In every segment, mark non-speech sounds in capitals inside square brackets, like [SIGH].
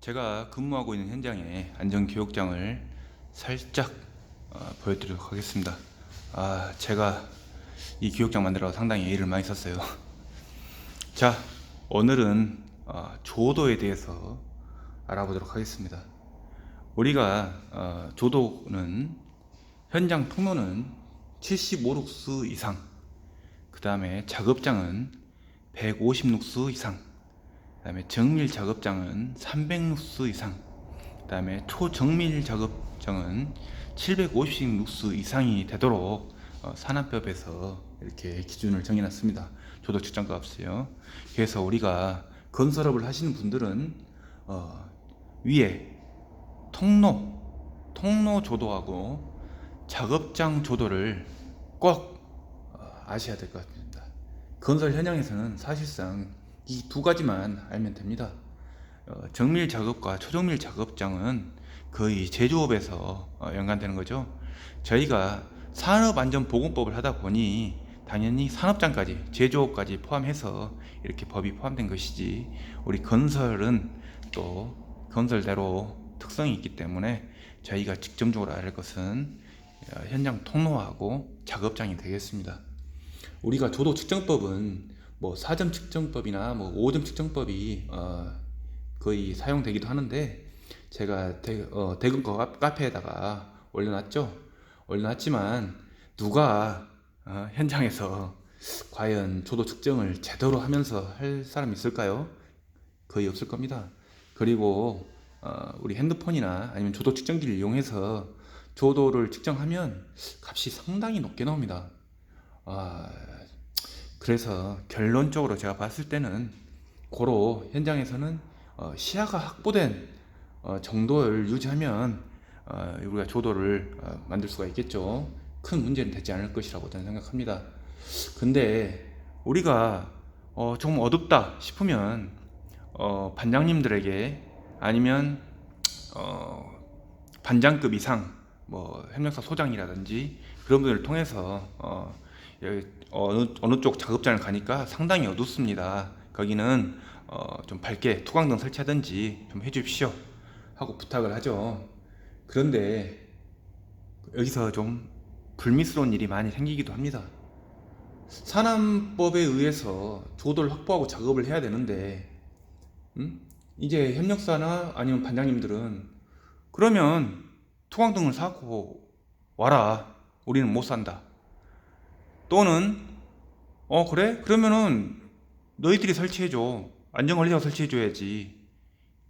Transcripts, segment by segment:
제가 근무하고 있는 현장의 안전교육장을 살짝 어, 보여드리도록 하겠습니다. 아, 제가 이 교육장 만들어 상당히 애를 많이 썼어요. [LAUGHS] 자, 오늘은 어, 조도에 대해서 알아보도록 하겠습니다. 우리가 어, 조도는 현장 통로는 75룩스 이상, 그 다음에 작업장은 150룩스 이상, 그 다음에 정밀 작업장은 300룩스 이상, 그 다음에 초정밀 작업장은 750룩스 이상이 되도록 어, 산업법에서 이렇게 기준을 정해놨습니다. 조도 측정가 없어요. 그래서 우리가 건설업을 하시는 분들은 어, 위에 통로, 통로 조도하고 작업장 조도를 꼭 어, 아셔야 될 것 같습니다. 건설 현장에서는 사실상 이 두 가지만 알면 됩니다. 어, 정밀 작업과 초정밀 작업장은 거의 제조업에서 어, 연관되는 거죠. 저희가 산업안전보건법을 하다 보니 당연히 산업장까지 제조업까지 포함해서 이렇게 법이 포함된 것이지 우리 건설은 또 건설대로 특성이 있기 때문에 저희가 직접적으로 알을 것은 어, 현장 통로하고 작업장이 되겠습니다. 우리가 조도 측정법은 뭐 4점 측정법이나 뭐 5점 측정법이 어, 거의 사용되기도 하는데 제가 대, 어, 대금 카- 카페에다가 올려놨죠. 올려놨지만 누가 어, 현장에서 과연 조도 측정을 제대로 하면서 할 사람이 있을까요? 거의 없을 겁니다. 그리고 어, 우리 핸드폰이나 아니면 조도 측정기를 이용해서 조도를 측정하면 값이 상당히 높게 나옵니다. 아, 그래서 결론적으로 제가 봤을 때는 고로 현장에서는 어, 시야가 확보된 어, 정도를 유지하면 어, 우리가 조도를 어, 만들 수가 있겠죠. 큰 문제는 되지 않을 것이라고 저는 생각합니다. 근데 우리가 어, 좀 어둡다 싶으면 어, 반장님들에게 아니면 어, 반장급 이상 뭐 협력사 소장이라든지 그런 분들을 통해서 어, 어느, 어느 쪽 작업장을 가니까 상당히 어둡습니다. 거기는 어, 좀 밝게 투광등 설치하든지 좀 해주십시오 하고 부탁을 하죠. 그런데 여기서 좀 불미스러운 일이 많이 생기기도 합니다. 산안법에 의해서 조도를 확보하고 작업을 해야 되는데, 음? 이제 협력사나 아니면 반장님들은 그러면 투광등을 사고 와라. 우리는 못 산다. 또는 어 그래? 그러면은 너희들이 설치해줘. 안전관리자가 설치해줘야지.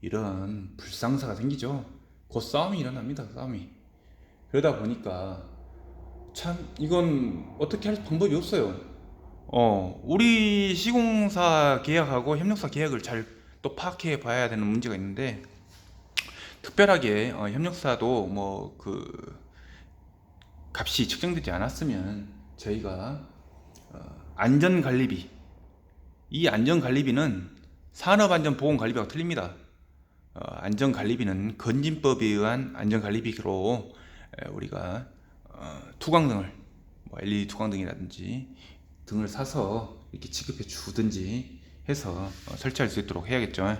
이런 불상사가 생기죠. 곧 싸움이 일어납니다. 싸움이. 그러다 보니까 참 이건 어떻게 할 방법이 없어요. 어 우리 시공사 계약하고 협력사 계약을 잘 또 파악해 봐야 되는 문제가 있는데 특별하게 어, 협력사도 뭐 그 값이 측정되지 않았으면 저희가 어, 안전관리비 이 안전관리비는 산업안전보건관리비하고 틀립니다. 어, 안전관리비는 건진법에 의한 안전관리비로 에, 우리가 어, 투광 등을 뭐 LED 투광 등이라든지 등을 사서 이렇게 지급해 주든지 해서 어, 설치할 수 있도록 해야겠죠.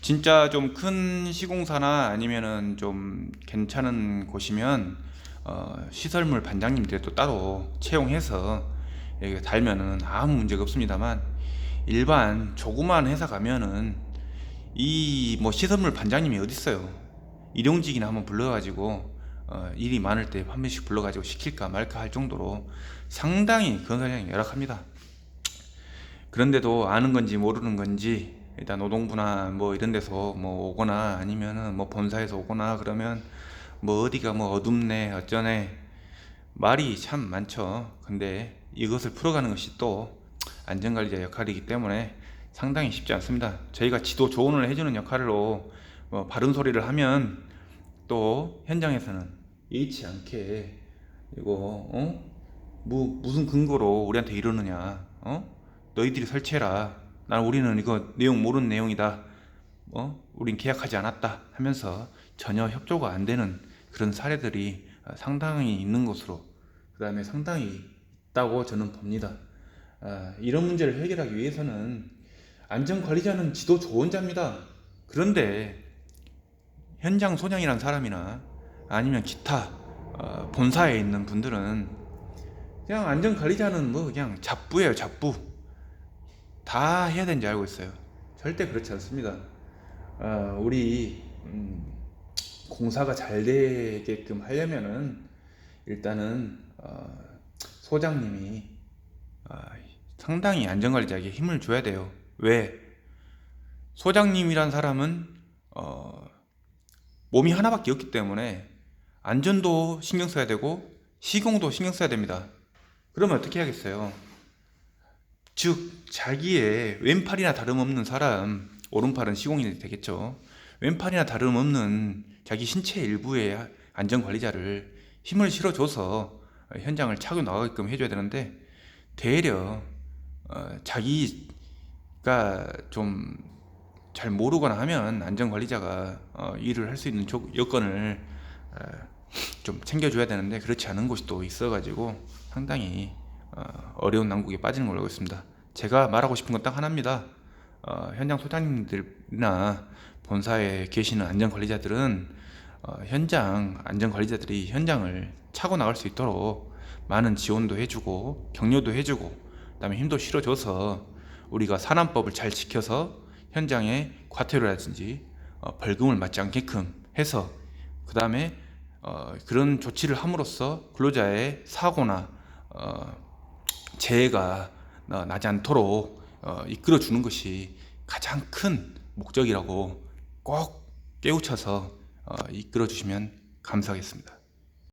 진짜 좀 큰 시공사나 아니면은 좀 괜찮은 곳이면 어, 시설물 반장님들 또 따로 채용해서 여기 달면은 아무 문제가 없습니다만 일반 조그만 회사 가면은 이 뭐 시설물 반장님이 어디 있어요? 일용직이나 한번 불러가지고 어, 일이 많을 때한 번씩 불러가지고 시킬까 말까 할 정도로 상당히 건설량이 열악합니다. 그런데도 아는 건지 모르는 건지 일단 노동부나 뭐 이런 데서 뭐 오거나 아니면은 뭐 본사에서 오거나 그러면 뭐 어디가 뭐 어둡네 어쩌네 말이 참 많죠. 근데 이것을 풀어가는 것이 또 안전관리자 역할이기 때문에 상당히 쉽지 않습니다. 저희가 지도 조언을 해주는 역할로 뭐 바른 소리를 하면 또 현장에서는 예의치 않게 이거 어? 뭐 무슨 근거로 우리한테 이러느냐 어? 너희들이 설치해라 난 우리는 이거 내용 모르는 내용이다 어? 우린 계약하지 않았다 하면서 전혀 협조가 안 되는 그런 사례들이 상당히 있는 것으로 그 다음에 상당히 있다고 저는 봅니다. 아, 이런 문제를 해결하기 위해서는 안전관리자는 지도 조언자입니다. 그런데 현장 소장이란 사람이나 아니면 기타 어, 본사에 있는 분들은 그냥 안전 관리자는 뭐 그냥 잡부예요 잡부. 다 해야 되는지 알고 있어요. 절대 그렇지 않습니다. 어, 우리 음, 공사가 잘 되게끔 하려면은 일단은 어, 소장님이 어, 상당히 안전관리자에게 힘을 줘야 돼요 왜 소장님이란 사람은 어, 몸이 하나밖에 없기 때문에 안전도 신경 써야 되고 시공도 신경 써야 됩니다. 그러면 어떻게 하겠어요? 즉 자기의 왼팔이나 다름없는 사람 오른팔은 시공이 되겠죠. 왼팔이나 다름없는 자기 신체 일부의 안전 관리자를 힘을 실어줘서 현장을 차고 나가게끔 해줘야 되는데 되려 어, 자기가 좀 잘 모르거나 하면 안전 관리자가 어, 일을 할 수 있는 조- 여건을 어, 좀 챙겨줘야 되는데 그렇지 않은 곳이 또 있어가지고 상당히 어, 어려운 난국에 빠지는 걸로 알고 있습니다. 제가 말하고 싶은 건 딱 하나입니다. 어, 현장 소장님들이나 본사에 계시는 안전 관리자들은 어, 현장 안전 관리자들이 현장을 차고 나갈 수 있도록 많은 지원도 해주고 격려도 해주고 그다음에 힘도 실어줘서 우리가 산안법을 잘 지켜서 현장에 과태료라든지 어, 벌금을 맞지 않게끔 해서 그 다음에 어, 그런 조치를 함으로써 근로자의 사고나 어, 재해가 어, 나지 않도록 어, 이끌어 주는 것이 가장 큰 목적이라고 꼭 깨우쳐서 어, 이끌어 주시면 감사하겠습니다.